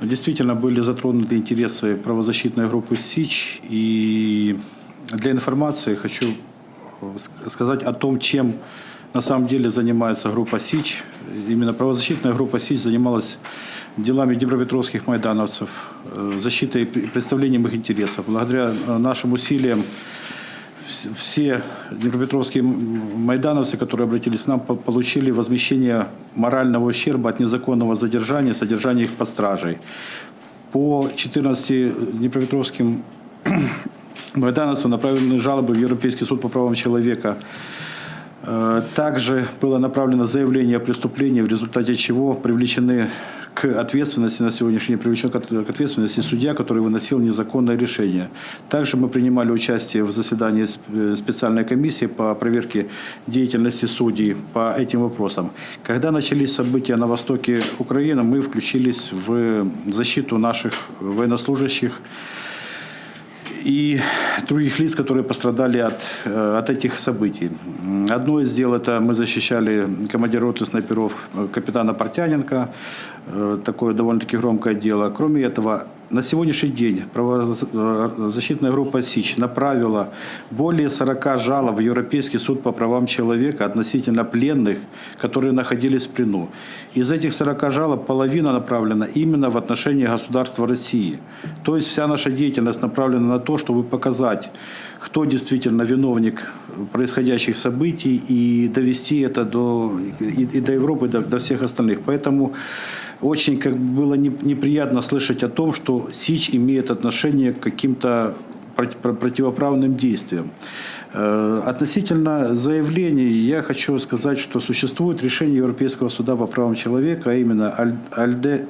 Действительно были затронуты интересы правозащитной группы СИЧ. И для информации хочу ск- сказать о том, чем на самом деле занимается группа СИЧ. Именно правозащитная группа СИЧ занималась делами днепропетровских майдановцев, э, защитой и пр- представлением их интересов. Благодаря э, нашим усилиям все днепропетровские майдановцы, которые обратились к нам, по- получили возмещение морального ущерба от незаконного задержания, содержания их под стражей. По 14 днепропетровским майдановцам направлены жалобы в Европейский суд по правам человека. Э, Также было направлено заявление о преступлении, в результате чего привлечены к ответственности на сегодняшний день привлечен к от- к ответственности судья, который выносил незаконное решение. Также мы принимали участие в заседании э, специальной комиссии по проверке деятельности судей по этим вопросам. Когда начались события на востоке Украины, мы включились в защиту наших военнослужащих и других лиц, которые пострадали от, э, от этих событий. Одно из дел это мы защищали командира роты снайперов э, капитана Портяненко. Э, Такое довольно-таки громкое дело. Кроме этого, на сегодняшний день правозащитная группа СИЧ направила более 40 жалоб в Европейский суд по правам человека относительно пленных, которые находились в плену. Из этих 40 жалоб половина направлена именно в отношении государства России. То есть вся наша деятельность направлена на то, чтобы показать, кто действительно виновник происходящих событий и довести это до, и, и до Европы, и до, до всех остальных. Поэтому очень как бы было не- неприятно слышать о том, что СИЧ имеет отношение к каким-то проти- про- противоправным действиям. Э, Относительно заявлений я хочу сказать, что существует решение Европейского суда по правам человека, а именно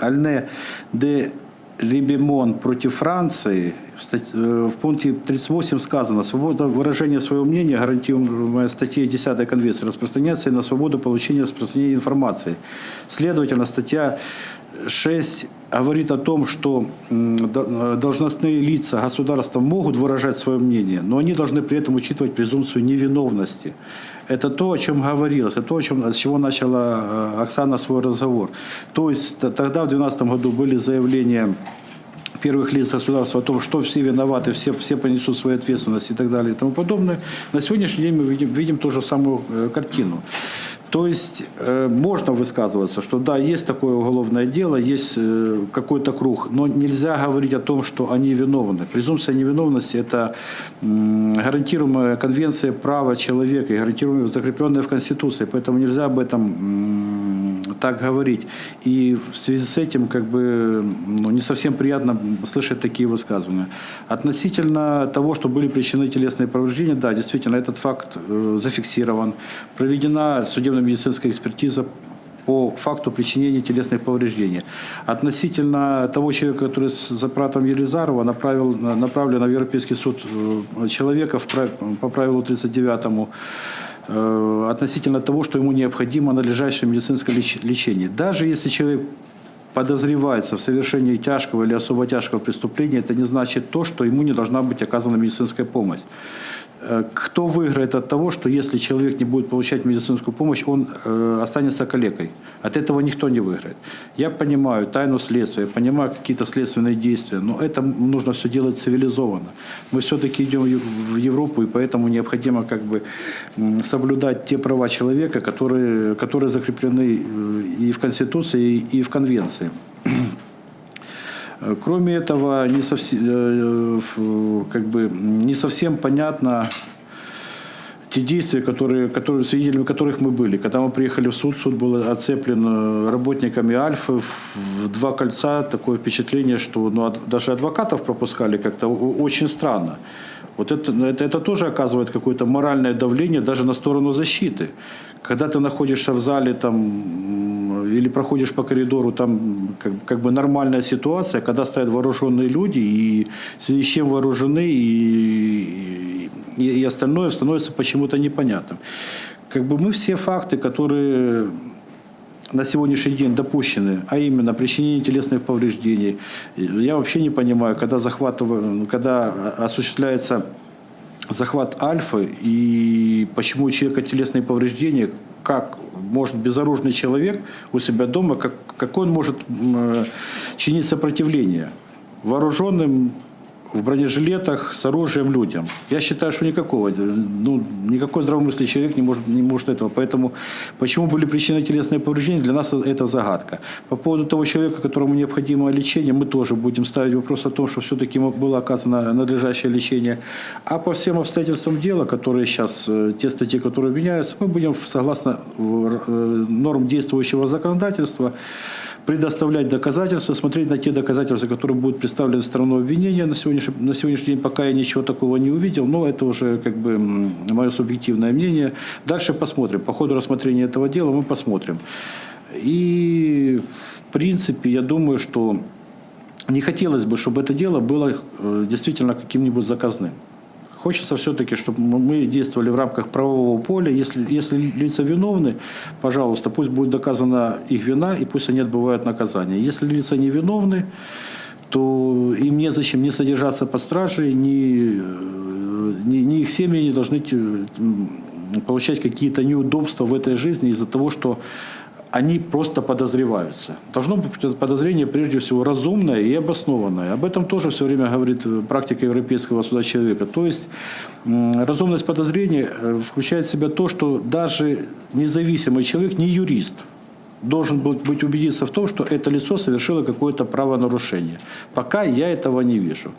Альне де Либемон против Франции. В, э, пункте 38 сказано, свобода выражения своего мнения, гарантируемая статьей 10 Конвенции, распространяется и на свободу получения и распространения информации. Следовательно, статья 6 говорит о том, что э, должностные лица государства могут выражать свое мнение, но они должны при этом учитывать презумпцию невиновности. Это то, о чем говорилось, это то, о чем, с чего начала э, Оксана свой разговор. То есть тогда, в 2012 году, были заявления первых лиц государства о том, что все виноваты, все, все понесут свою ответственность и так далее и тому подобное. На сегодняшний день мы видим, видим ту же самую э, картину. То есть э, можно высказываться, что да, есть такое уголовное дело, есть э, какой-то круг, но нельзя говорить о том, что они виновны. Презумпция невиновности – это гарантируемая конвенция права человека гарантируемая, закрепленная в Конституции, поэтому нельзя об этом так говорить. И в связи с этим как бы ну, не совсем приятно слышать такие высказывания. Относительно того, что были причинены телесные повреждения, да, действительно, этот факт э, зафиксирован. Проведена судебно-медицинская экспертиза по факту причинения телесных повреждений. Относительно того человека, который с Запратом Елизарова направил, направлено в Европейский суд э, человека в по правилу 39 э, относительно того, что ему необходимо надлежащее медицинское леч- лечение. Даже если человек подозревается в совершении тяжкого или особо тяжкого преступления, это не значит то, что ему не должна быть оказана медицинская помощь. Э, Кто выиграет от того, что если человек не будет получать медицинскую помощь, он э, останется калекой? От этого никто не выиграет. Я понимаю тайну следствия, я понимаю какие-то следственные действия, но это нужно все делать цивилизованно. Мы все-таки идем в Ев- в Европу, и поэтому необходимо как бы соблюдать те права человека, которые, которые закреплены э, и в Конституции, и в Конвенции. Кроме этого, не совсем, э, как бы, не совсем понятно те действия, которые, которые, свидетелями которых мы были. Когда мы приехали в суд, суд был оцеплен э, работниками Альфы в два кольца. Такое впечатление, что ну, даже адвокатов пропускали как-то очень странно. Вот это, это, это тоже оказывает какое-то моральное давление даже на сторону защиты. Когда ты находишься в зале там, или проходишь по коридору, там как, как бы нормальная ситуация, когда стоят вооруженные люди, и в связи с чем вооружены, и, и, и остальное становится почему-то непонятным. Как бы мы все факты, которые на сегодняшний день допущены, а именно причинение телесных повреждений. Я вообще не понимаю, когда захватываю, когда осуществляется захват альфы и почему у человека телесные повреждения, как может безоружный человек у себя дома, как, как он может э, чинить сопротивление? Вооруженным в бронежилетах с оружием людям. Я считаю, что никакого, ну, никакой здравомыслящий человек не может, не может этого. Поэтому почему были причины телесные повреждения, для нас это загадка. По поводу того человека, которому необходимо лечение, мы тоже будем ставить вопрос о том, что все-таки было оказано надлежащее лечение. А по всем обстоятельствам дела, которые сейчас, э, те статьи, которые обвиняются, мы будем согласно э, норм действующего законодательства предоставлять доказательства, смотреть на те доказательства, которые будут представлены стороной обвинения. На сегодняшний, на сегодняшний день пока я ничего такого не увидел, но это уже как бы мое субъективное мнение. Дальше посмотрим. По ходу рассмотрения этого дела мы посмотрим. И в принципе, я думаю, что не хотелось бы, чтобы это дело было э, действительно каким-нибудь заказным. Хочется все-таки, чтобы мы действовали в рамках правового поля. Если, если лица виновны, пожалуйста, пусть будет доказана их вина и пусть они отбывают наказание. Если лица не виновны, то им незачем не содержаться под стражей, ни, э, ни, ни их семьи не должны э, получать какие-то неудобства в этой жизни из-за того, что они просто подозреваются. Должно быть подозрение, прежде всего, разумное и обоснованное. Об этом тоже все время говорит э, практика Европейского суда человека. То есть разумность подозрения э, включает в себя то, что даже независимый человек, не юрист, должен был быть убедиться в том, что это лицо совершило какое-то правонарушение. Пока я этого не вижу.